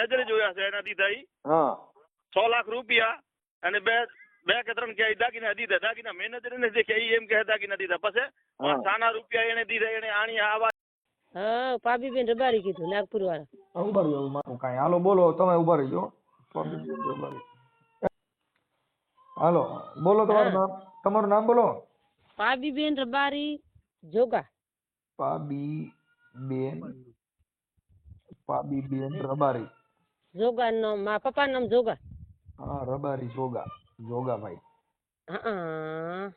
નજરે જોયા છે એના દીધા ઈ હા. છ લાખ રૂપિયા અને બે બે કે ત્રણ કે દાગીના દીધા. દાગીના મેનેજર ને જે કે એમ કે દાગીના દીધા. પછી સાના રૂપિયા એને દીધા એને આણી આવા હા પાબીબેન રબારી કીધું નાગપુર વાળા ઊભા રહ્યો મારું કાંઈ. હાલો બોલો તમે ઊભા રહીજો. હાલો બોલો તમારું નામ. તમારું નામ બોલો. પાબીબેન રબારી જોગા. પાબી બેન પાબી બેન રબારી જોગા નો મા પપ્પા નામ જોગા. હા રબારી જોગા. જોગાભાઈ હા.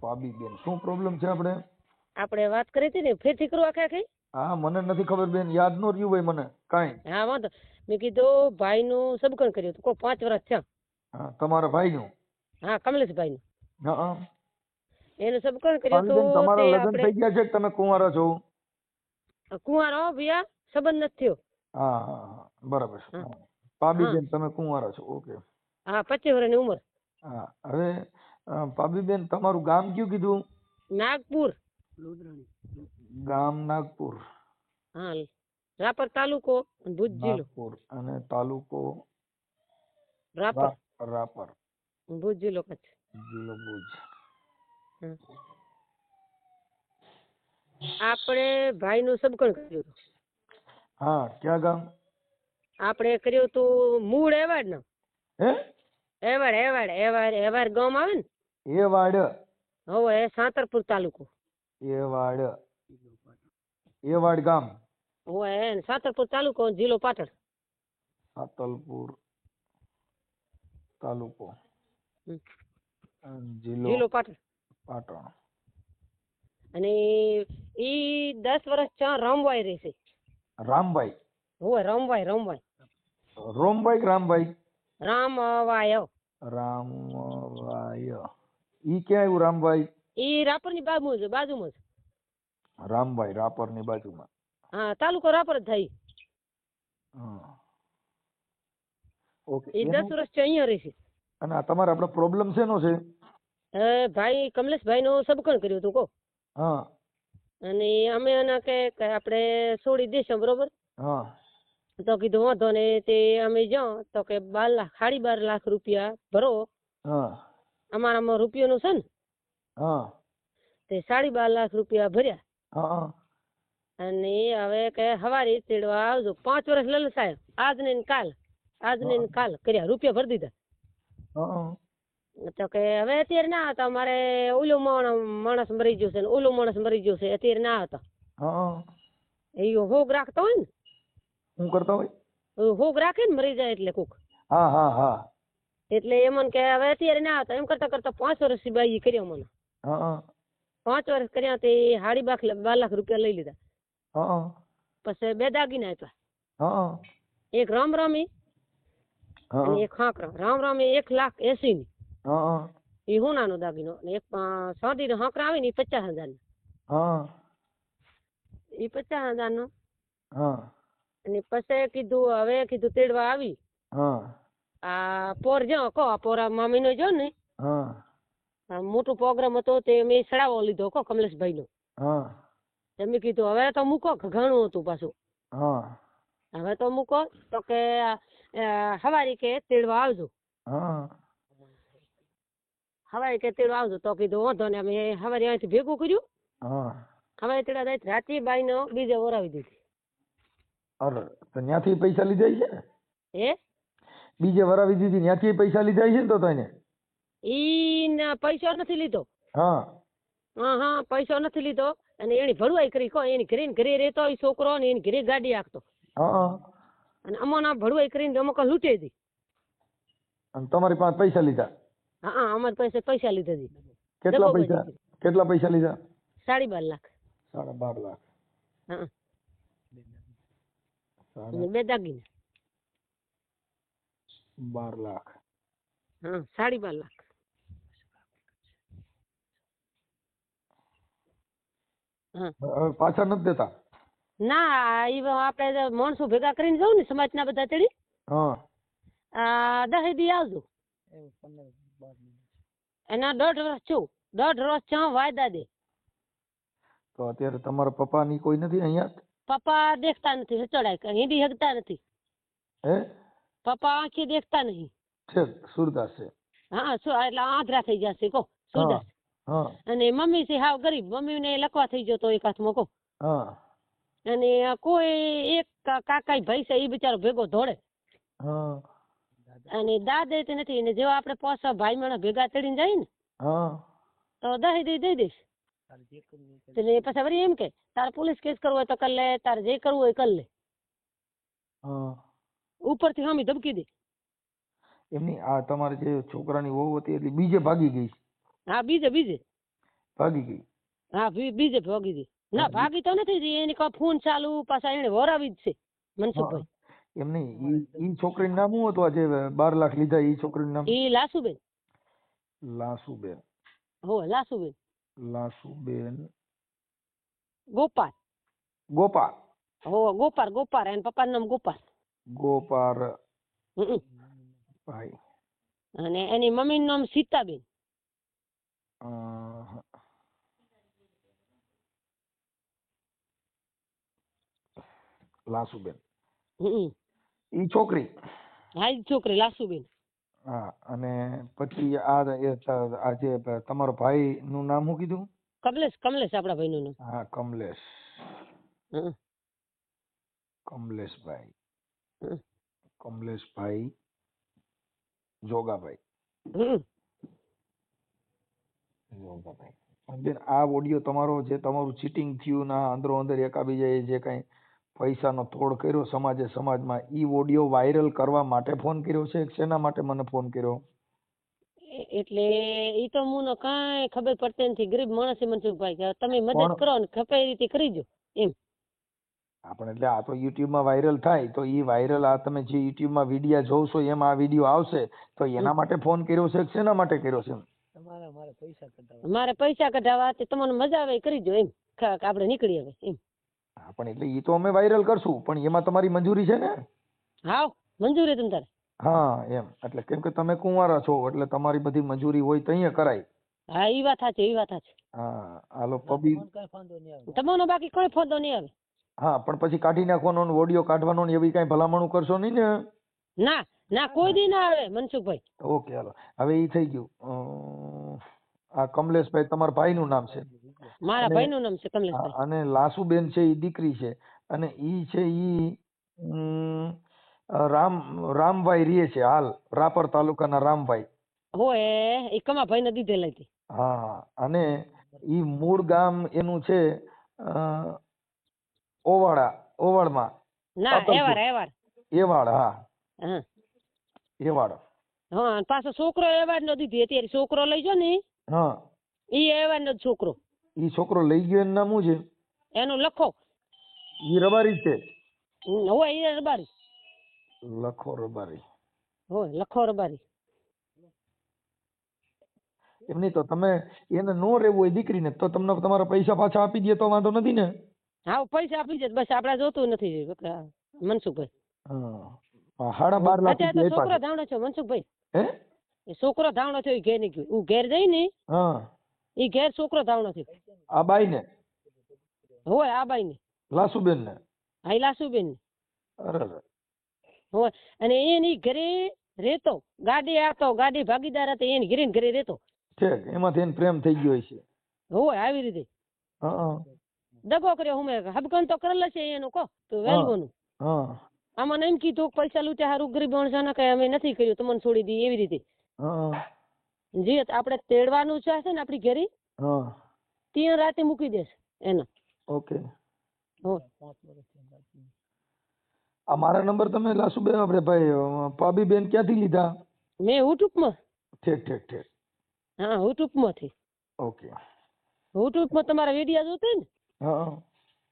પાબી બેન શું પ્રોબ્લેમ છે આપણે? આપણે વાત કરી હતી ને ફેરથી કરો આખે આખી? હા મને નથી ખબર બેન યાદ નો રહ્યું ભાઈ મને કાંઈ. હા વાંધો. મેં કીધું ભાઈ નું સબકણ કર્યું કોઈ પાંચ વર્ષ થયા. હા તમારા ભાઈનું? હા કમલેશભાઈનું. હા હા. એનું સબકણ કર્યું તો તમારા લગ્ન થઈ ગયા છે કે તમે કુંવારા છો? કુંવારો ભૈયા સંબંધ નથી થયો. હા હા હા. બરાબર છે. હા. પાબીબેન તમે કુંવારા છો? ઓકે. હા પચીસ વર્ષની ઉંમર. હા. હવે અ, પાબીબેન તમારું ગામ કયું કીધું? નાગપુર. ગામ નાગપુર. હા રાપર તાલુકો અને ભુજ જિલ્લો. નાગપુર અને તાલુકો રાપર. રા- રાપર. ભુજ જિલ્લો કચ્છ. જિલ્લો ભુજ. હમ. આપણે ભાઈનું સબકણ કર્યું હતું. હા ક્યાં ગામ? આપણે કર્યું તું મૂળ એવાડ ને. હે? એવાડ એવાડ એવાડ એવાડ ગામ આવે ને? એવાડ. હવે એ સાંતરપુર તાલુકો. એવાડ. એવાડ ગામ. હોય એ સાંતરપુર તાલુકો જિલ્લો પાટણ. સાતલપુર તાલુકો. જિલ્લો જિલ્લો પાટણ. પાટણ. અને ઈ દસ વર્ષ ચા રમવાય રહેશે. રામભાઈ. ઓય રામભાઈ રામભાઈ. રોમભાઈ કે રામભાઈ? રામવાય. રામવાય. ઈ ક્યાં આવ્યું રામભાઈ? ઈ રાપરની બાજુ છે બાજુમાં છે. રામભાઈ રાપરની બાજુમાં. હા તાલુકો રાપર જ થાય. ઓકે ઈ એનું- દસ વર્ષ છે અહીંયા રહેશે અને આ તમારે આપણો પ્રોબ્લેમ શેનો છે? એ ભાઈ કમલેશભાઈ નો સબકણ કર્યું હતું કો હા. અને અમે એના કે કે આપણે છોડી દેશું બરોબર? હા. તો કીધું વાંધો ને તે અમે જાઓ તો કે બાર લાખ સાડી બાર લાખ રૂપિયા ભરો. હા. અમારામાં રૂપિયાનું છે ને? હા. તે સાડી બાર લાખ રૂપિયા ભર્યા. હા અને હવે કે હવારી તેડવા આવજો. પાંચ વર્ષ લલ સાહેબ આજ ને કાલ આજ ને ને કાલ કર્યા રૂપિયા ભરી દીધા. હા. તો કે હવે અત્યારે ના હતા મારે ઓલો માણસ મરી ગયો છે ને ઓલો માણસ મરી ગયો છે અત્યારે ના હતા. હા. એ હોગ રાખતો હોય ને? શું કરતો હોય? હોગ રાખે ને મરી જાય એટલે કોક. હા હા હા. એટલે એમ કે હવે અત્યારે ના હતા એમ કરતા કરતા પાંચ વર્ષ બાઈ કર્યો મને. હા. હા પાંચ વર્ષ કર્યા તે હાડી બાખ બાર લાખ રૂપિયા લઈ લીધા. પછી બે દાગીના આપ્યા. એક રામ રામી અને એક હાંકરા રામ રામી એક લાખ એસી ની હા એ હોનાનો દાગીનો. અને એક સાદી નો હકર આવે ને એ પચાસ હજાર નો હા. એ પચાસ હજાર નો હા. અને પછી કીધું હવે કીધું તેડવા આવી. હા. આ પોર જો કો પોર મામી નો જો ને. હા. મોટો પ્રોગ્રામ હતો તે મેં સડાવો લીધો કો કમલેશભાઈ નો હા મેં કીધું હવે તો મૂકો ઘણું હતું પાછું. હા. હવે તો મૂકો તો કે હવારી કે તેડવા આવજો. હા. હવારી કે તેડો આવજો તો કીધું વાંધો ને અમે હવારે અહીંથી ભેગું કર્યું. હા. હવારી તેડા જાય રાતી બાઈ નો બીજે ઓરાવી દીધી. અરે તો ત્યાંથી પૈસા લીધા છે? ને હે? બીજે વરાવી દીધી ત્યાંથી પૈસા લીધા છે ને તો તને ઈ ના પૈસો નથી લીધો. હા. હા હા પૈસો નથી લીધો. અને એની ભરવાઈ કરી કો એની ઘરે ઘરે રહેતો એ છોકરો ને એની ઘરે ગાડી આખતો હા અને અમોના ભરવાઈ કરીને અમુક લૂંટી દી. અને તમારી પાસે પૈસા લીધા? હા હા અમારી પાસે પૈસા લીધા છે. કેટલા પૈસા? કેટલા પૈસા લીધા? સાડી બાર લાખ. સાડા બાર લાખ. હા બે દાગીના. બાર લાખ. હા સાડી બાર લાખ. પાછા નથી દેતા? ના ઈ આપણે માણસો ભેગા કરીને જવું ને સમાજના બધા ચડી હા. આ દહે દી આવજો એના દોઢ વર્ષ છું. દોઢ વર્ષ છ વાયદા દે. તો અત્યારે તમારા પપ્પાની કોઈ નથી અહીંયા? પપ્પા દેખતા નથી હચડાય હિન્દી હગતા નથી. હે? પપ્પા આંખી દેખતા નહીં. છે સુરદાસ છે. હા સુ એટલે આંધરા થઈ જશે કો સુરદાસ. હા અને મમ્મી છે હાવ ગરીબ. મમ્મી ને લખવા થઈ જતો એક હાથમાં મોકો હા. અને કોઈ એક કાકા ભાઈ છે એ બિચારો ભેગો ધોડે હા. અને દાદે દેતી નથી ને જેવા આપણે પાંચ ભાઈ માણસ ભેગા ચડીને જાય ને તો દહી દઈ દઈ દઈશ. એટલે પછી વળી એમ કે તારે પોલીસ કેસ કરવો હોય તો કર લે તારે જે કરવું હોય એ કર લે. હા. ઉપરથી હામી ધમકી દે. એમની આ તમારે જે છોકરાની વહુ હતી એટલે બીજે ભાગી ગઈ. હા બીજે બીજે. ભાગી ગઈ. હા બીજે ભાગી ગઈ. ના ભાગી તો નથી એની કોઈ ફોન ચાલુ પાછા એને વરાવી જ છે મનસુખભાઈ. એમ નહીં. ઈ ઈ છોકરીનું નામ શું હતું? આ જે બાર લાખ લીધા ઈ છોકરીનું નામ? ઈ લાસુબેન. લાસુબેન. હો લાસુબેન. લાસુબેન. ગોપાલ. ગોપાલ. હો ગોપાલ ગોપાલ. એન પપ્પાનું નામ ગોપાલ. ગોપાલ. ભાઈ. અને એની મમ્મીનું નામ સીતાબેન. લાસુબેન. હમ. ઈ છોકરી. હા ઈ છોકરી લાસુબેન. હા અને પછી આ જે તમારો ભાઈ નું નામ શું કીધું? કમલેશ કમલેશ આપણા ભાઈનું નામ. હા કમલેશ. કમલેશભાઈ. કમલેશભાઈ જોગાભાઈ. જોગાભાઈ. બેન આ ઓડિયો તમારો જે તમારું ચીટિંગ થયું ના અંદરો અંદર એકાબીજાએ જે કઈ પૈસાનો તોડ કર્યો સમાજે સમાજમાં ઈ ઓડિયો વાયરલ કરવા માટે ફોન કર્યો છે? શેના માટે મને ફોન કર્યો? એ- એટલે ઈ તો મને કાંઈ ખબર પડતી નથી. ગરીબ માણસ છે મનસુખભાઈ તમે મદદ કરો ને ખપે એ રીતે કરીજો એમ. આપણે એટલે આ તો યુટ્યુબમાં વાયરલ થાય તો ઈ વાયરલ આ તમે જે યુટ્યુબમાં વીડિયો જોશો એમાં આ વીડિયો આવશે તો એના માટે ફોન કર્યો છે શેના માટે કર્યો છે મારે પૈસા કઢાવવા તે તમને મજા આવે કરી કરીજો એમ. આપણે નીકળી હવે એમ. હા પણ એટલે ઈ તો અમે વાયરલ કરશું પણ એમાં તમારી મંજૂરી છે ને? હા મંજૂરી તમ તારે. હા એમ. એટલે કેમ કે તમે કુંવારા છો એટલે તમારી બધી મંજૂરી હોય તો અહીંયા કરાય. હા ઈ વાત સાચી ઈ વાત સાચી. હા હાલો પબી તમને બાકી કોઈ ફોન નહીં આવે. હા પણ પછી કાઢી નાખવાનો ને ઓડિયો કાઢવાનો ને એવી કઈ ભલામણું કરશો નહીં ને? ના ના કોઈ દી ના આવે મનસુખભાઈ. ઓકે હાલો. હવે ઈ થઈ ગયું. આ કમલેશભાઈ તમારા ભાઈનું નામ છે. મારા ભાઈનું નામ છે કમલેશભાઈ. અને લાસુબેન છે ઈ દીકરી છે. અને ઈ છે ઈ રામ રામભાઈ રીએ છે હાલ રાપર તાલુકાના રામભાઈ. હોય એ કમાભાઈ ને દીધેલા હતી. હા અને ઈ મૂળ ગામ એનું છે ઓવાડા ઓવાડમાં ના. એવાર એવાર એવાડ હા. હા. એવાડ હા પાછો છોકરો એવાડ નો દીધી. અત્યારે છોકરો લઈ જો ને. હા. ઈ એવાડ નો છોકરો. ઈ છોકરો લઈ ગયો એનું નામ શું છે? એનું લખો. ઈ રબારી જ છે? હોય ઈ રબારી. લખો રબારી. હોય લખો રબારી. એમ નહીં તો તમે એને નો રહેવું હોય દીકરીને તો તમને તમારા પૈસા પાછા આપી દે તો વાંધો નથી ને? હા પૈસા આપી દે બસ આપડે જોતું નથી મનસુખભાઈ. હા હાડા બાર લાખ છોકરો ધાવણો છે મનસુખભાઈ. હે? એ છોકરો ધાવણો થયો ઘેરની હું ઘેર જઈ ને હા. ઈ ઘેર છોકરો ધાવણો થયો. આ બાઈ ને હોય આ બાઈ ને લાસુબેન ને હા લાસુબેન ને અરે. હોય. અને એની ઘરે રહેતો. ગાડી આવતો ગાડી ભાગીદાર હતી એની ઘરે ઘરે રહેતો. ઠીક એમાંથી એને પ્રેમ થઈ ગયો છે હોય આવી રીતે. દગો કર્યો હું હબકન તો કરેલ છે એનું કહો તો વેલગોનું આમાં એમ કીધું પૈસા લૂટ્યા હારું ગરીબ માણસ ના કઈ અમે નથી કર્યું તમને છોડી દી એવી રીતે. હા. જે આપણે તેડવાનું છે ને આપણી ઘરે હા. ત્યાં રાતે મૂકી દેશે એનો. ઓકે. આ મારા નંબર તમે લાસુબેન આપણે ભાઈ પાબી બેન ક્યાંથી લીધા? મેં યુટ્યુબમાં ઠીક ઠીક ઠીક. હા યુટ્યુબમાંથી ઓકે. યુટ્યુબમાં તમારા વીડિયો જોતી ને? હા.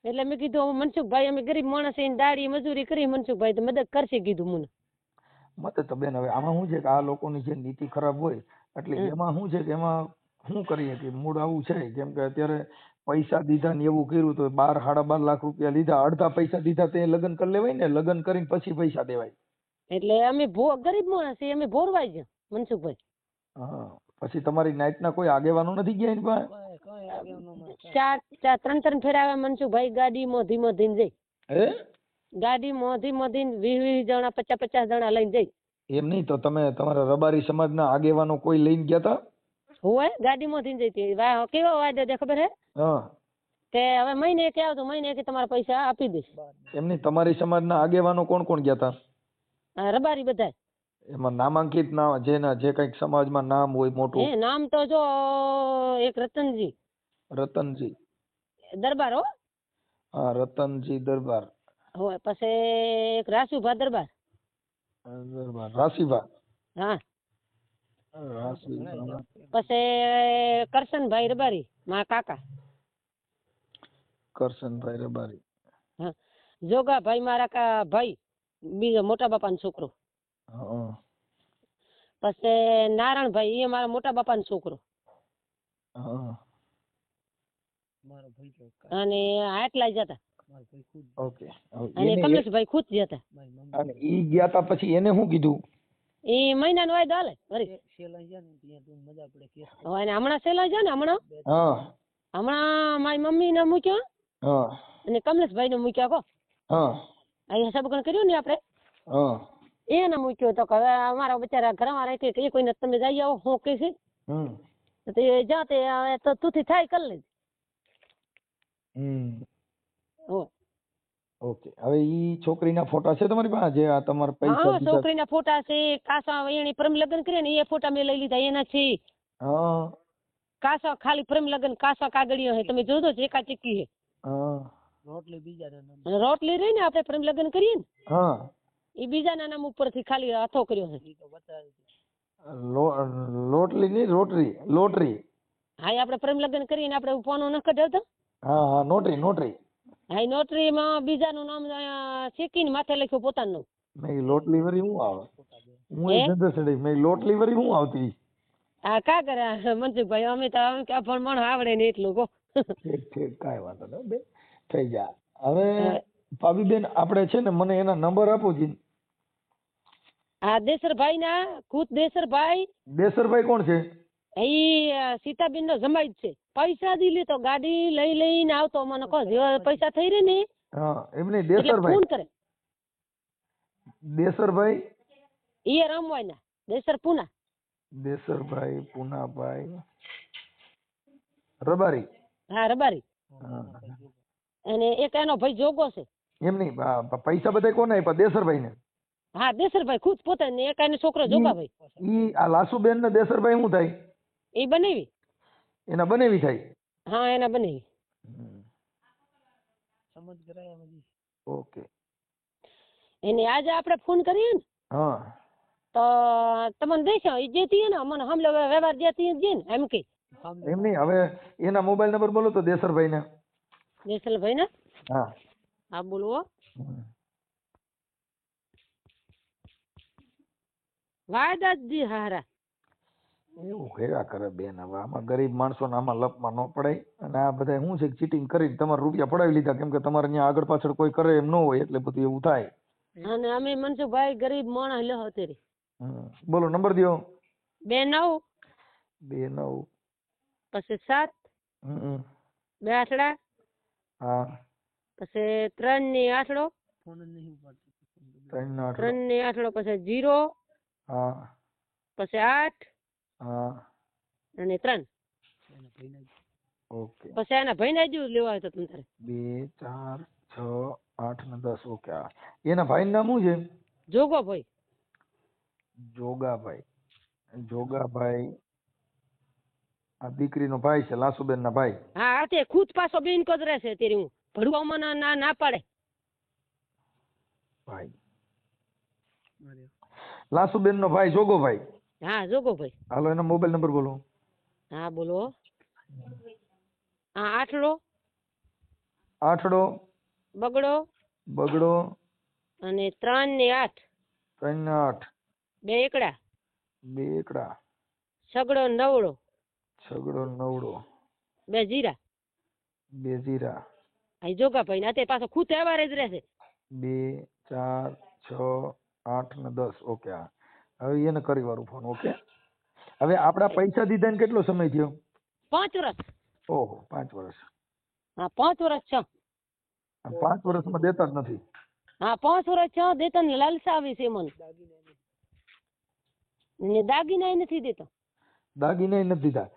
એટલે મેં કીધું મનસુખભાઈ અમે ગરીબ માણસ છીએ ને દાડી મજૂરી કરી મનસુખભાઈ તો મદદ કરશે કીધું મને. મતે તો બેન હવે આમાં શું છે કે આ લોકોની જે નીતિ ખરાબ હોય એટલે એમાં શું છે કે એમાં શું કરીએ કે મૂળ આવું છે કેમ કે અત્યારે પૈસા દીધા ને એવું કર્યું તો બાર સાડા બાર લાખ રૂપિયા લીધા અડધા પૈસા દીધા તે લગ્ન કરી લેવાય ને લગ્ન કરીને પછી પૈસા દેવાય. એટલે અમે ગરીબ માણસ છીએ અમે ભોરવાઈ ગયા મનસુખભાઈ. હા પછી તમારી નાઈટના કોઈ આગેવાનો નથી ગયા એની પાસે? ચાર ચાર ત્રણ ત્રણ ફેરા મનસુખભાઈ ગાડીમાં ધીમો ધીમ જઈ. હે? ગાડી મોધી મોધી વીસ વીસ જણા પચાસ પચાસ જણા લઈને જઈ. એમ નહીં તો તમે તમારા રબારી સમાજના આગેવાનો કોઈ લઈને ગયા હતા હોય ગાડી મોધી જઈતી વાહ કેવો વાયદો દે ખબર હે? હા. કે હવે મહિને કે આવતો મહિને કે તમારા પૈસા આપી દઈશ. એમ નહીં તમારી સમાજના આગેવાનો કોણ કોણ ગયા હતા રબારી બધા એમાં નામાંકિત ના જેના જે કંઈક સમાજમાં નામ હોય મોટું. નામ તો જો એક રતનજી. રતનજી. દરબાર હો. હા રતનજી દરબાર. હોય પછી એક રાસુભા દરબાર. દરબાર રાશીભા હા. રાશીભા પછી કરશનભાઈ રબારી મા કાકા. કરશનભાઈ રબારી. જોગાભાઈ મારા કા ભાઈ બીજો મોટા બાપાનો છોકરો. હા. પછી નારાયણભાઈ એ મારા મોટા બાપાનો છોકરો. અને આટલા જતા ઓકે. અને કમલેશભાઈ ખુદ જતા અને ઈ ગયા તા પછી એને શું કીધું? એ મહિનાનો વાયદો હાલે કે. હવે હમણાં સેલા છે ને હમણાં હા. હમણાં મારી મમ્મી ને મૂક્યો હા. અને કમલેશભાઈ ને મૂક્યા કો હા. અહીંયા સબગણ કર્યું ને આપણે? હા. એને મૂક્યો તો કે હવે અમારા બચારા ઘરમાં રહે કે કોઈ કોઈને તમે જઈ આવો હું કે છે. હમ. તો તે જાતે હવે તો તુંથી થાય કર લેજે. હમ. ઓકે. હવે ઈ છોકરીના ફોટા છે તમારી પાસે? જે આ તમારા પૈસા હા છોકરીના ફોટા છે કાસા એની પ્રેમ લગ્ન કર્યા ને એ ફોટા મેં લઈ લીધા એના છે. હા. કાસા ખાલી પ્રેમ લગ્ન કાસા કાગળિયો હે. તમે જોજો ચેકા ચીકી હે. હા. અને રોટલી રહી ને આપણે પ્રેમ લગ્ન કરીએ ને? હા. એ બીજાના નામ ઉપરથી ખાલી હાથો કર્યો હે. લો- લોટલી નહીં રોટરી લોટરી. હા એ આપણે પ્રેમ લગ્ન કરીને આપણે ફોનો ન કઢાવતા? હા હા નોટરી નોટરી. હા નોટરીમાં બીજાનું નામ શેકીને માથે લખ્યું પોતાનું. મેં લોટલી વરી શું આવે? હું એ હે? મેં લોટલી વરી શું આવતી? આ કા કરે? મનસુખભાઈ અમે તો અમે કે પણ મણ આવડે ને એટલું કો ઠીક ઠીક કાંઈ વાંધો નહીં બેન થઈ જા હવે ભાભીબેન આપણે છે ને મને એના નંબર આપો જી. આ દેસરભાઈ ના ખુદ દેસરભાઈ. દેસરભાઈ કોણ છે? અ, સીતાબેન નો જમાઈ છે. પૈસા દી લે તો ગાડી લઈ લઈને આવતો. મને કહો પૈસા થઈ રે ને હા એમ દેસરભાઈ ફોન કરે. દેસરભાઈ ઈ રમવાય ના દેસર પુના. દેસરભાઈ પુનાભાઈ રબારી? હા રબારી. અને એક એનો ભાઈ જોગો છે. એમ નહીં પૈસા બધા કોને આપ્યા? દેસરભાઈ ને હા દેસરભાઈ ખુદ પોતે ને એક એનો છોકરો જોગાભાઈ ઈ આ લાસુબેન ને દેસરભાઈ શું થાય? એ બનાવી? એના બનેવી થાય હા એના બનાવી. ઓકે. એને આજે આપણે ફોન કરીએ ને હા. તો તમને દેશો એ જે તીએ ને મને હમલે વ્યવહાર જે તીએ જે ને એમ કે. એમ નહીં હવે એના મોબાઈલ નંબર બોલો તો દેસરભાઈ ને દેસલભાઈ ને હા હા. બોલવો હમ. વાયદા જ દી હારા. એવું હેરા કરે બેન હવે. આમાં ગરીબ માણસો આમાં લપમાં ન પડાય અને આ બધા શું છે ચીટિંગ કરીને તમારા રૂપિયા પડાવી લીધા કેમ કે તમારે અહીંયા આગળ પાછળ કોઈ કરે એમ ન હોય એટલે બધું એવું થાય. અને અમે મનસુખભાઈ ગરીબ માણસ લ્યો અત્યારે બોલો નંબર દ્યો. બે નવ. બે નવ. પછી સાત. બે આઠડા. હા. પછી ત્રણની આઠડો. ત્રણની આઠડો પછી જીરો. હા. પછી આઠ. હા. અને ત્રણ. ઓકે. પછી એના ભાઈ ને જેવું લેવા આવ્યો તો તમે તારે. બે ચાર છ આઠ ને દસ. ઓકે એના ભાઈ નામ શું છે? જોગો ભાઈ જોગાભાઈ. જોગાભાઈ આ દીકરીનો ભાઈ છે લાસુબેન ના ભાઈ. હા આ તે ખુદ પાછો બેન જ રહેશે તેરી હું ભણવામાં ના ના ના પાડે. ભાઈ. લાસુબેન નો ભાઈ જોગોભાઈ. હા જોગો ભાઈ. હાલો એનો મોબાઈલ નંબર બોલો. હા બોલો. હા આઠડો. આઠડો. બગડો. બગડો. અને ત્રણ ને આઠ. ત્રણ ને આઠ. બે એકડા. બે એકડા. સગડો નવડો. છગડો નવડો. બે જીરા. બે જીરા. અહીં જોગા ભાઈ ના તે પાછો ખૂત તહેવાર જ રહેશે. બે ચાર છ આઠ ને દસ. ઓકે હા. હવે એને કરી વાળું ફોન ઓકે હવે આપડા પૈસા દીધા ને કેટલો સમય થયો? પાંચ વર્ષ. ઓહો પાંચ વર્ષ. હા પાંચ વર્ષ છે. પાંચ વર્ષમાં દેતા જ નથી. હા પાંચ વર્ષ થયા દેતા ને લાલસા આવી છે મને ને દાગીના નથી દેતો. દાગીના નથી દીધા.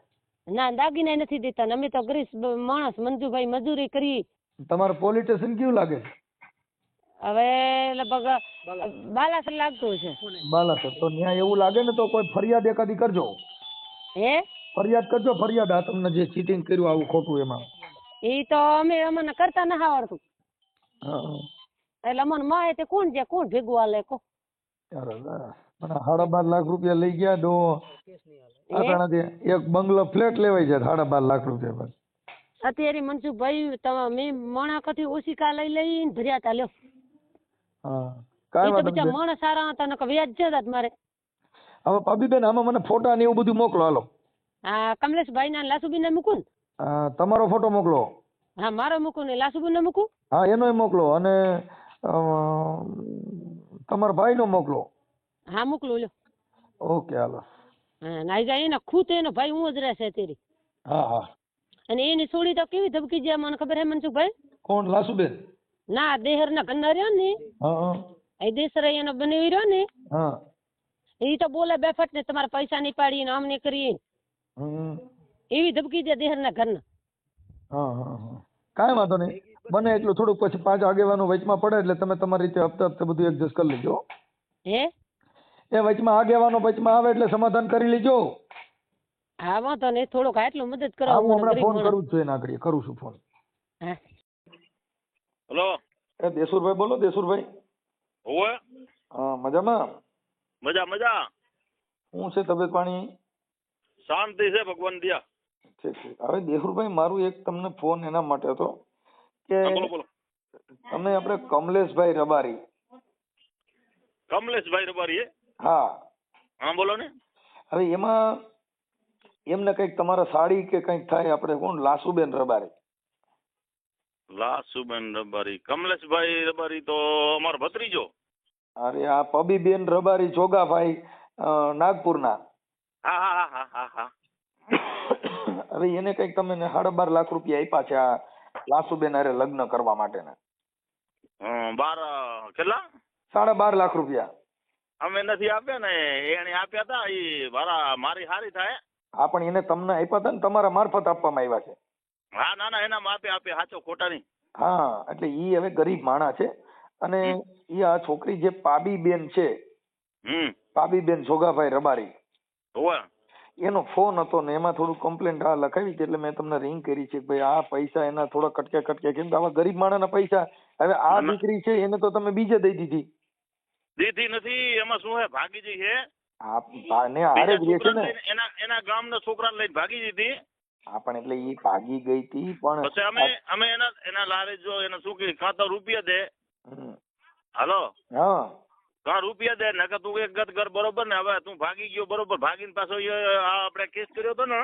ના દાગીના નથી દેતા ને અમે તો ગરીબ માણસ મંજુભાઈ મજૂરી કરી. તમારે પોલીસ સ્ટેશન કેવું લાગે? છે હવે લગભગ બાલાસર લાગતું છે બાલાસર. તો ત્યાં એવું લાગે ને તો કોઈ ફરિયાદ એકાદી કરજો. હે? ફરિયાદ કરજો ફરિયાદ. આ તમને જે ચીટિંગ કર્યું આવું ખોટું એમાં. એ તો અમે અમને કરતા ના આવડતું એટલે અમને માએ તે કોણ છે કોણ ભેગું હાલે કો? અરે સાડા બાર લાખ રૂપિયા લઈ ગયા ડો એક બંગલો ફ્લેટ લેવાય છે સાડા બાર લાખ રૂપિયા અત્યારે અત્યારે મનસુખભાઈ તમે મેં મણાકથી કા લઈ લઈને ભર્યા તા લ્યો. હા. એ કાંઈ વાંધો નહીં માણસ સારા હતા નકર વ્યાજ જતા મારે. હવે ભાભીબેન આમાં મને ફોટા ને એવું બધું મોકલો હાલો. આ કમલેશભાઈ ના લાસુબીન ને? મૂકું તમારો ફોટો મોકલો. હા મારો મૂકું ને લાસુબીન ને મૂકું? હા એનો મોકલો અને તમારા ભાઈ નો મોકલો. હા મોકલું લ્યો. ઓકે હાલો. હા જાય એના ખુદ એનો ભાઈ હું જ રહેશે તેરી હા હા. અને એની સોળી તો કેવી ધબકી જાય મને ખબર હે મનસુખભાઈ? કોણ? લાસુબેન? ના દેહર ના ઘરના રહ્યો ને હા હા. એ દેસરાઈ એનો બનાવી રહ્યો ને હા. એ તો બોલે બેફટ ને તમારા પૈસા ની પાડી ને આમ કરી એવી ધબકી દે દેહર ના ઘર ના કાંઈ વાંધો નહીં. બને એટલું થોડુંક પછી પાંચ આગેવાનો વચમાં પડે એટલે તમે તમારી રીતે હપ્તે હપ્તે બધું એડજસ્ટ કરી લેજો. હે? એ વચમાં આગેવાનો વચમાં આવે એટલે સમાધાન કરી લેજો. હા વાંધો નહીં. થોડુંક આટલું મદદ કરો હું હમણાં ફોન કરું છું એના આગળ. કરું છું ફોન હા. હલો. એ દેસુરભાઈ બોલો દેસુરભાઈ. હોવે. હા મજામાં? મજા મજા. શું છે તબિયત પાણી? શાંતિ છે ભગવાન દિયા. ઠીક ઠીક. હવે દેસુરભાઈ મારું એક તમને ફોન એના માટે હતો કે હા, બોલો બોલો. તમે આપણે કમલેશભાઈ રબારી. કમલેશભાઈ રબારી હા. હા બોલો ને. હવે એમાં એમને કંઈક તમારા સાડી કે કંઈક થાય આપણે કોણ? લાસુબેન રબારી. લાસુબેન રબારી. કમલેશભાઈ રબારી તો અમારો ભત્રીજો. અરે આ પબીબેન રબારી ચોગાભાઈ નાગપુરના. હા હા હા હા હા હા. હવે એને કંઈક તમે સાડા બાર લાખ રૂપિયા આપ્યા છે આ લાસુબેન અરે લગ્ન કરવા માટેના. હમ, બાર કેટલા? સાડા બાર લાખ રૂપિયા. અમે નથી આપ્યા ને એને આપ્યા હતા એ મારા મારી હારી થાય. હા પણ એને તમને આપ્યા હતા ને તમારા મારફત આપવામાં આવ્યા છે. હા ના ના એના માપે આપે સાચો ખોટા નહીં. હા એટલે ઈ હવે ગરીબ માણા છે અને ઈ આ છોકરી જે પાબી બેન છે હમ. પાબીબેન સોગાભાઈ રબારી હોવે. એનો ફોન હતો ને એમાં થોડું કમ્પ્લેન્ટ આ લખાવી એટલે મેં તમને રિંગ કરી છે કે ભાઈ આ પૈસા એના થોડા કટકે કટકે કેમ કે આવા ગરીબ માણસના પૈસા. હવે આ. દીકરી છે એને તો તમે બીજે દઈ દીધી. દીધી નથી એમાં શું હે ભાગી જઈ છે ને હારે જ રહે છે ને. એના એના ગામના છોકરાને લઈને ભાગી દીધી. હા પણ એટલે ઈ ભાગી ગઈ હતી પણ પછી અમે અમે એના એના લારે જો એને શું કે તો રૂપિયા દે. હાલો? હા. કાં રૂપિયા દે નકર તું એક ગત ઘર બરોબર ને હવે તું ભાગી ગયો બરોબર. ભાગીને પાછો આપણે કેસ કર્યો હતો ને?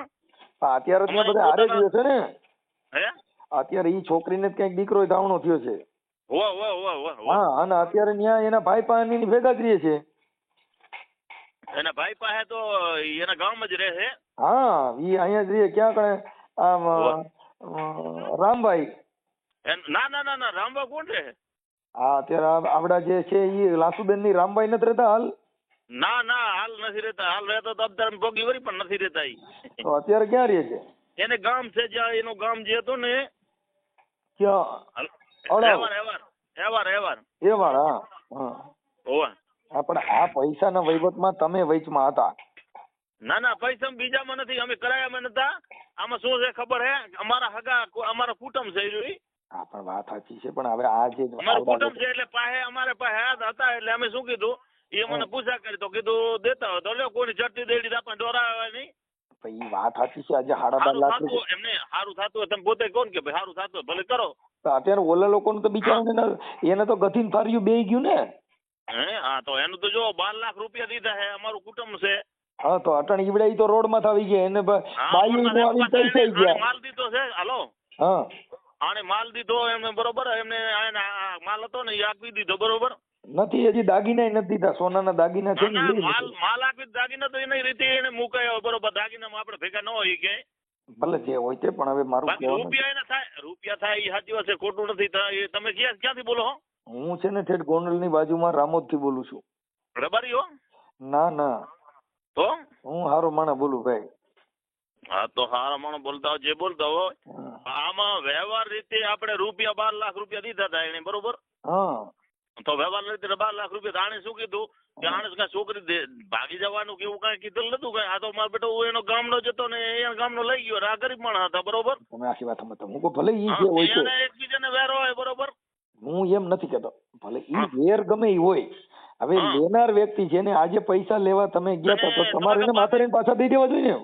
અત્યારે તો બધા હારે ગયો છે ને? હે? અત્યારે ઈ છોકરીને જ કંઈક દીકરો ધાવણો થયો છે. હા અને અત્યારે ત્યાં એના ભાઈ પાણી ભેગા કરીએ છીએ. છે એના ભાઈ પાસે તો એના ગામમાં જ રહે છે. હા ઈ અહીંયા જ રહે. ક્યાં કણે? આમ રામભાઈ. ના ના ના ના રામભાઈ કોણ રહે? હા અત્યારે આપડા જે છે ઈ લાસુબેનની રામભાઈ નથી રહેતા હાલ? ના ના હાલ નથી રહેતા. હાલ રહેતો તો અત્યારે ભોગી વરી પણ નથી રહેતા ઈ. તો અત્યારે ક્યાં રહે છે? એને ગામ છે જ્યાં એનું ગામ જે હતું ને ક્યાં? હેવાર. હેવાર હેવાર હેવાર હેવાર હા હા. હોવે. હા, પણ આ પૈસાના વહીવટમાં તમે વચમાં હતા. ના ના પૈસા બીજામાં નથી અમે કરાયામાં નતા. આમાં શું છે ખબર હે? અમારા હગા અમારા કુટુંબ છે જોઈ. હા પણ વાત સાચી છે પણ હવે આ જે અમારું કુટુંબ છે એટલે પાસે અમારે પાસે હાથ હતા એટલે અમે શું કીધું? એ મને પૂછા કરી તો કીધું દેતા હતો તો લ્યો કોઈની ચડતી દેડી આપણે ડોરાવે ભાઈ વાત સાચી છે આજે સાડા બાર લાખ એમને સારું થતું હોય તમે પોતે કોણ કે ભાઈ સારું થતું ભલે કરો. અત્યારે ઓલા લોકોનું તો બિચારાને એને તો ગધીન ફાર્યું બે ગયું ને. હે? હા તો એનું તો જો બાર લાખ રૂપિયા દીધા છે અમારું કુટુંબ છે. હા તો અટણ ઈવડે ઈ તો રોડમાં આવી ગયા એને હા, બાયું નો આવી પૈસા ગયા. માલ દીધો છે હાલો? હા. આને માલ દીધો એમને બરોબર એમને માલ હતો ને એ આપી દીધો બરોબર? નથી હજી દાગીના નથી દીધા સોનાના દાગીના છે માલ. માલ આપી દાગીના તો એની રીતે એને મુકાયો બરોબર દાગીનામાં આપણે ભેગા ન હોય કે. ભલે જે હોય તે પણ હવે મારું રૂપિયા એના થાય રૂપિયા થાય એ સાચી વાત છે ખોટું નથી થાય તમે ક્યાં ક્યાંથી બોલો હો? હું છે ને ઠેઠ ગોંડલની બાજુમાં રામોદથી બોલું છું. રબારી હો? ના ના. તો? હું હારો માણા બોલું ભાઈ. હા તો હારા માણો બોલતા હોય જે બોલતા હોય. આમાં વ્યવહાર રીતે આપણે રૂપિયા બાર લાખ રૂપિયા દીધા હતા એને બરોબર? હા. તો વ્યવહાર રીતે બાર લાખ રૂપિયા તાણે શું કીધું? કે આણે કઈ છોકરી ભાગી જવાનું કે એવું કઈ કીધું નતું કઈ? આ તો મારો બેટો હું એનો ગામનો જતો ને એના ગામનો લઈ ગયો આ ગરીબ માણસ હતા બરોબર? તમે આખી વાત સમજતા હું ભલે ઈ જે હોય છે. એકબીજાને વેરો હોય બરોબર? હું એમ નથી કહેતો ભલે ઈ હા. વેર ગમે ઈ હોય. હવે લેનાર વ્યક્તિ જેને આજે પૈસા લેવા તમે ગયા હતા તો તમારે એને માથે પાછા દઈ દેવા જોઈએ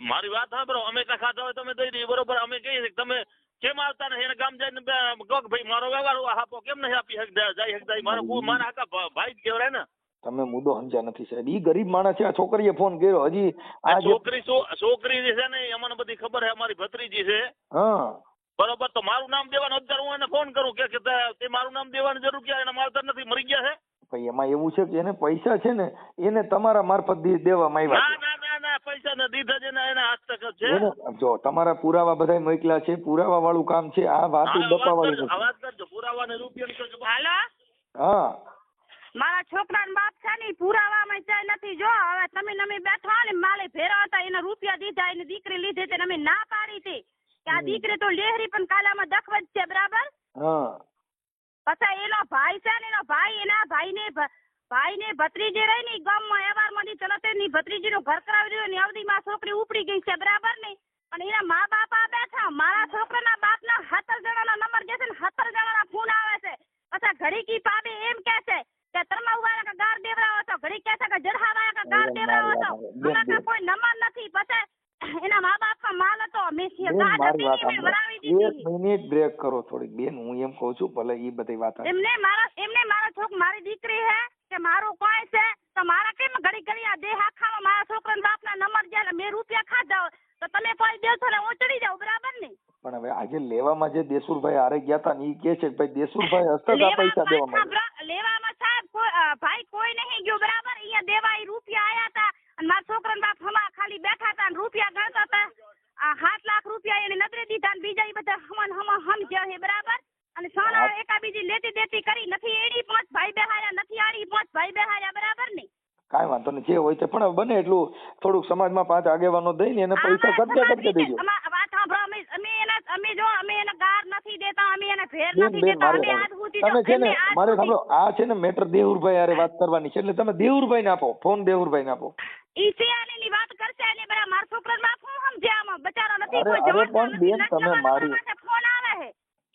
મારી વાત સાંભળો અમે કાંઈ ખાતા હોય તમે દઈ દઈએ બરોબર? અમે કહીએ તમે કેમ આવતા નથી? એને ગામ જઈને કહો કે ભાઈ મારો વ્યવહાર આપો કેમ નહીં આપી? શકતા જઈ શકતા મારો મારા આખા ભાઈ જ કહેવાય ને. તમે મુદ્દો સમજ્યા નથી સાહેબ. ઈ ગરીબ માણસ છે આ છોકરીએ ફોન કર્યો. હજી આ છોકરી છોકરી જે છે ને એ અમને બધી ખબર છે અમારી ભત્રીજી છે. હા. બરોબર તો મારું નામ દેવાનું. અત્યારે હું એને ફોન કરું કે કે તે- મારું નામ દેવાની જરૂર ક્યાં? એના માવતર નથી મરી ગયા છે? ભાઈ એમાં એવું છે કે એને પૈસા છે ને એને તમારા મારફત દેવામાં આવ્યા ના ના ના પૈસા ને દીધા છે એના હસ્તક છે. છે જો તમારા પુરાવા બધા મોકલ્યા છે પુરાવા વાળું કામ છે આ વાત હા, બપાવાળી કરજો, નથી અવાજ કરજો પુરાવા ને રૂપિયા કરજો. હાલો? હા. મારા છોકરાનો બાપ છે ને પુરાવામાં ચાય નથી. જો હવે તમે નમે બેઠા ને માલે ફેરા હતા એને રૂપિયા દીધા એની દીકરી લીધી તે અમે ના પાડી હતી. કે આ દીકરી તો લેહરી પણ કાલામાં દખવત છે બરાબર? પછી એનો ભાઈ છે ને એનો ભાઈ એના ભાઈને ભાઈ ને ભત્રીજી રહી ને ગામમાં ચલતે ની ભત્રીજી નું ઘર કરાવી દીધું ને અવધીમાં છોકરી ઉપડી ગઈ છે બરાબર ને? અને એના મા બાપ આ બેઠા મારા છોકરાના બાપના સત્તર જણાના નંબર જે છે ને સત્તર જણાના ફોન આવે છે. પછી ઘડી કી પાબે એમ કે છે કે તરમા વાળા કે ગાર દેવરાવો તો ઘડી કે છે કે જરહા વાળા કે ગાર દેવરાવો તો કોઈ નંબર નથી. પછી એના મા બાપ માલ હતો મેં મેં વરાવી એક દીધી મિનિટ બ્રેક કરો થોડીક. બેન હું એમ કહું છું ભલે એ બધી વાત હાચી. એમને મારા એમને મારા છોક મારી દીકરી હે કે મારું કોઈ છે તો મારા કેમ ઘડી ઘડી આ દેહ આખામાં મારા છોકરાના બાપના નંબર જાય મેં રૂપિયા ખાધા હોય તો તમે કોઈ દેશો ને હું ચડી જાઉં બરાબર ને? પણ હવે આજે લેવામાં જે દેસુરભાઈ હારે ગયા હતા ને એ કે છે કે ભાઈ દેસુરભાઈ આ પૈસા દેવા માંગે લેવામાં લેવામાં સાહેબ કોઈ અ, ભાઈ કોઈ નહીં ગયો બરાબર અહીંયા દેવા ઈ રૂપિયા આયા હતા અને મારા છોકરાના બાપ હમા ખાલી બેઠા હતા અને રૂપિયા ગણતા હતા આ સાત લાખ રૂપિયા એને નજરે દીધા અને બીજા ઈ બધા હમન હમા સમજ્યા છે બરાબર અને સોના હા. એકાબીજી લેતી દેતી કરી નથી એડી પાંચ ભાઈ બેહાર્યા નથી આડી પાંચ ભાઈ બેહાર્યા બરાબર ને કાંઈ વાંધો નહીં જે હોય તે પણ બને એટલું થોડુંક સમાજમાં પાંચ આગેવાનો દઈને એને પૈસા ખર્ચે રીતે- દેજો. તમે છે ને મારે સાંભળો આ છે ને મેટર દેવુરભાઈ અરે વાત કરવાની છે. એટલે તમે દેવુરભાઈ ને આપો ફોન દેવુરભાઈ ને આપો વાત કરશે ને બરા મારા છોકરાને બાપ હું સમજે આમાં? બચારો નથી કોઈ જવાબ નથી. તમે મારી-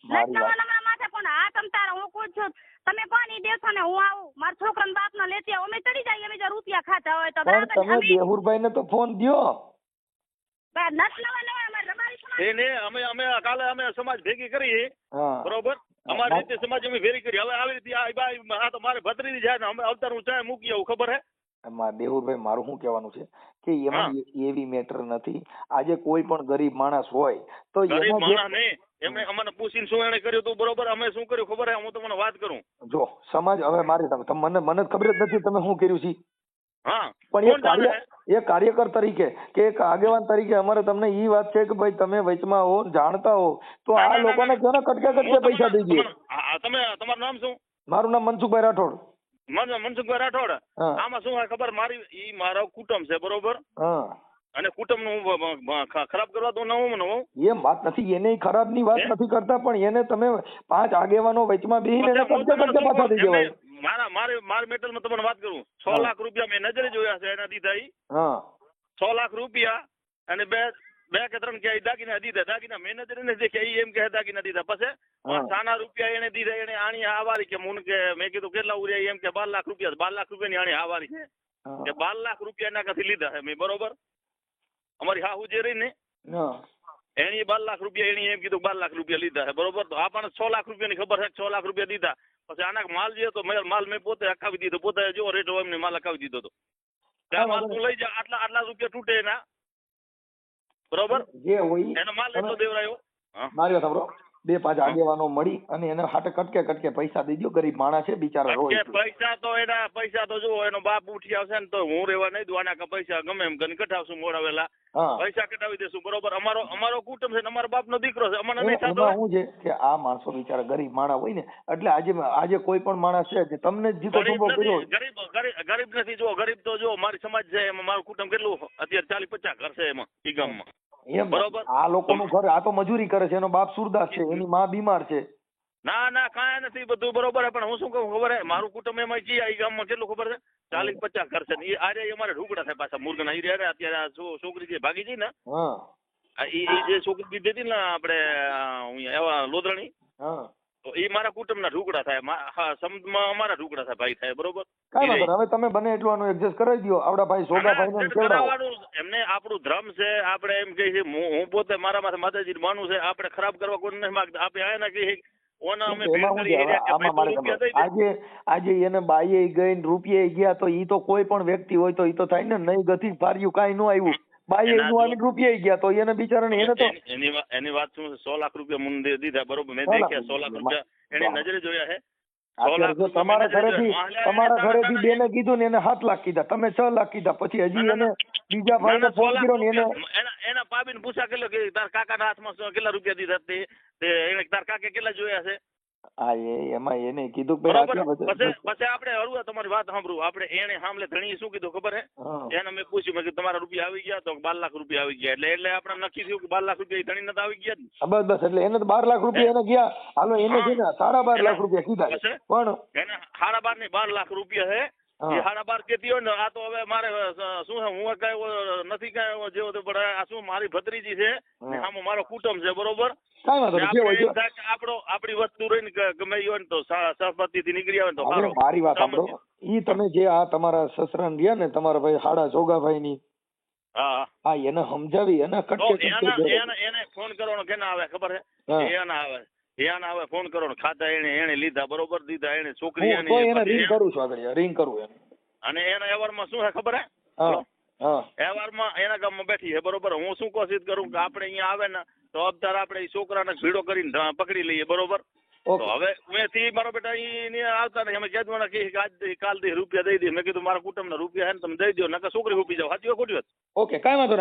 મારી વાત નંબર માથે ફોન આ તમ તારે હું કહું છું તમે કોની દેશો ને હું આવું મારા છોકરાના બાપનો લેતી આવું અમે ચડી જઈએ અમે જો રૂપિયા ખાતા હોય તો પણ તમે દેહુરભાઈ ને તો ફોન દ્યો. અમે અમે કાલે અમે સમાજ ભેગી કરી. બરોબર? અમારી રીતે સમાજ અમે ભેગી કરી. હવે આવી રીતે આ બાઈ આ તો મારે ભત્રીજી જાય ને અમે અવતાર હું ચાય મૂકી આવું ખબર હે? એમાં દેવુરભાઈ મારું શું કહેવાનું છે? કે એમાં એવી મેટર નથી. આજે કોઈ પણ ગરીબ માણસ હોય તો ગરીબ માણસ નહીં. એમને અમને પૂછીને શું એને કર્યું હતું? બરોબર અમે શું કર્યું ખબર હે? હું તમને વાત કરું. જો સમાજ હવે મારી તમે તમે મને મને ખબર જ નથી તમે શું કર્યું છે? પણ એ કાર્ય એ કાર્યકર તરીકે કે એક આગેવાન તરીકે અમારે તમને ઈ વાત છે કે ભાઈ તમે વચમાં હો જાણતા હો તો આ લોકોને. ને. કટકે કટકે પૈસા દઈ દઈએ. તમે તમારું નામ શું? મારું નામ મનસુખભાઈ રાઠોડ. મનસુખભાઈ રાઠોડ? આમાં શું ખબર? મારી ઈ મારો કુટુંબ છે બરોબર? હા. અને કુટુંબનું ખરાબ કરવા તો ન હું ને હું? એમ વાત નથી એને ખરાબની વાત નથી કરતા પણ એને તમે પાંચ આગેવાનો વચમાં બેહીને કટકે કટકે પાછા દઈ એમને દેવાય મારા મારે મારી મેટલમાં તમને વાત કરું. છ લાખ રૂપિયા મેં નજરે જોયા છે એના દીધા ઈ છ લાખ રૂપિયા અને બે બે કે ત્રણ કે દાગીના દીધા. દાગીના મેનેજર ને જે કે એમ કે દાગીના દીધા. પછી સાના રૂપિયા એને દીધા એને આણી આવારી કે મુન કે મેં કીધું કેટલા ઉર્યા એમ કે બાર લાખ રૂપિયા બાર લાખ રૂપિયાની આણી આવારી છે. કે બાર લાખ રૂપિયા એના કાંથી લીધા છે મેં બરોબર? અમારી હાહુ જે રહી ને એની બાર લાખ રૂપિયા એની એમ કીધું બાર લાખ રૂપિયા લીધા છે બરોબર? તો આપણને છ લાખ રૂપિયાની ખબર છે છ લાખ રૂપિયા દીધા. પછી આના માલ જે હતો માલ મેં પોતે અકાવી દીધો. પોતે જો રેટ હોય એમને માલ અકાવી દીધો હતો ત્યાં માલ તું લઈ જા આટલા આટલા રૂપિયા તૂટે એના. બરોબર? જે હોય એનો માલ એટલો દેવરાયો. મારી વાત સાંભળો બે પાંચ આગેવાનો મળી અને એને હાટે કટકે કટકે પૈસા દઈ દો ગરીબ માણસ છે બિચારા રોય પૈસા તો એના પૈસા તો જુઓ એનો બાપ ઉઠી આવશે ને તો હું રેવા નહીં દઉં આના કે પૈસા ગમે એમ કરીને કઢાવશું મોડાવેલા. પૈસા કઢાવી દેશું બરોબર? અમારો અમારો કુટુંબ છે ને અમારો બાપનો દીકરો છે અમને નહીં થતો. હું છે કે આ માણસો બિચારા ગરીબ માણસ હોય ને એટલે આજે આજે કોઈ પણ માણસ છે કે તમને જ જીતો ગરીબ ટૂંકો કર્યો ગરીબ ગરીબ ગરીબ નથી જો ગરીબ તો જો મારી સમાજ છે એમાં મારું કુટુંબ કેટલું અત્યારે ચાલી પચાસ ઘર છે એમાં ઈ ગામમાં. એમ બરોબર. આ લોકોનું ઘર આ તો મજૂરી કરે છે એનો બાપ સુરદાસ છે એની માં બીમાર છે. ના ના કાંઈ નથી બધું બરોબર પણ હું શું કહું ખબર હે મારું કુટુંબ એમાં જી ઈ ગામમાં કેટલું ખબર છે? ચાલીસ પચાસ ઘર છે એ ઈ અમારે ઢુકડા થાય પાછા મુર્ગ ના રહ્યા અત્યારે છોકરી જે ભાગી ગઈ ને આ ઈ જે છોકરી દીધી હતી ને આપણે આ એવા લોધરણી હા. ઈ મારા કુટુંબના ઢુકડા થાય. સમજમાં અમારા ઢુકડા થાય ભાઈ થાય બરોબર? કાંઈ વાંધો હવે તમે બને એટલું આનું એડજસ્ટ કરાવી દો આપડા ભાઈ સોગાભાઈ ને કરાવવાનું એમને આપણું ધર્મ છે આપણે એમ કહે છે હું પોતે મારા માથે માતાજી માનું છે આપણે ખરાબ કરવા કોઈ નથી માંગતા. આપણે આયા ના કહીએ ભાઈ. આજે આજે એને બાઈએ ગઈ ને રૂપિયે ગયા તો ઈ તો કોઈ પણ વ્યક્તિ હોય તો ઈ તો થાય ને નહીં ગતિ ફાર્યું કાંઈ ન આવ્યું. બાઈએ એનું આવીને રૂપિયે ગયા તો એને બિચારાને એને તો એની- એની વાત- શું સો લાખ રૂપિયા મને દે- દીધા બરોબર? મેં દેખ્યા સો લાખ રૂપિયા. એને નજરે જોયા રૂપિયા તમારા ઘરેથી તમારા ઘરેથી બેને કીધું ને એને સાત લાખ કીધા. તમે છ લાખ કીધા. પછી હજી એને બીજા ભાઈ ભાઈને ફોન કર્યો ને એને એના પાબીને પૂછા કેટલો કે તાર કાકાના હાથમાં કેટલા રૂપિયા દીધા તે તે એને તાર કાકે કેટલા જોયા છે હા એ એમાં એને કીધું કે પછી પછી આપણે હળવા તમારી વાત સાંભળું આપણે એને સાંભળે ધણી શું કીધું ખબર હે? એને મેં પૂછ્યું મેં તમારા રૂપિયા આવી ગયા તો બાર લાખ રૂપિયા આવી ગયા. એટલે એટલે આપણે નક્કી થયું કે બાર લાખ રૂપિયા ધણી નથી આવી ગયા બસ બસ એટલે એને તો બાર લાખ રૂપિયા એને ગયા. હાલો એને છે ને સાડા બાર લાખ રૂપિયા કીધા પણ એને સાડા બાર ને બાર લાખ રૂપિયા છે હા. એ હાડા બાર કેતી હોય ને આ તો હવે મારે શું છે હું કઈ નથી કઈ જેવો પણ આ શું મારી ભત્રીજી છે આમ મારો કુટુંબ છે બરોબર? આપડો ને કે આપણી વસ્તુ રહીને ને ગમે હોય ને તો સહપતિ થી નીકળી આવે ને તો મારી વાત આપડો ઈ તમે જે આ તમારા સસરાન રહ્યા ને તમારા ભાઈ હાડા જોગાભાઈ ની હા. એને સમજાવી એને કટકે એને એને ફોન કરવાનો કેના આવે ખબર. છે? એના આવે. એના આવે ફોન કરવાનો ખાતા એને એને લીધા બરોબર દીધા એને છોકરી હું તો એને રિંગ કરું છું આગળ રિંગ કરું એને. અને એના વ્યવહારમાં શું છે ખબર હે? વ્યવહારમાં એના ગામમાં બેઠી છે બરોબર. હું શું કોશિશ કરું કે આપણે અહીંયા આવે ને તો અબતાર આપણે એ છોકરાને ભીડો કરીને પકડી લઈએ બરોબર. તો હવે મેથી મારો બેટા અહીં આવતા નહીં અમે કેદવાના કહી કે આજ દી- રૂપિયા દઈ દે. મેં કીધું મારા કુટુંબના રૂપિયા હે ને તમે દઈ દો નકર છોકરી ઉપી જાવ સાચી ખોટી વાત? ઓકે કાંઈ વાંધો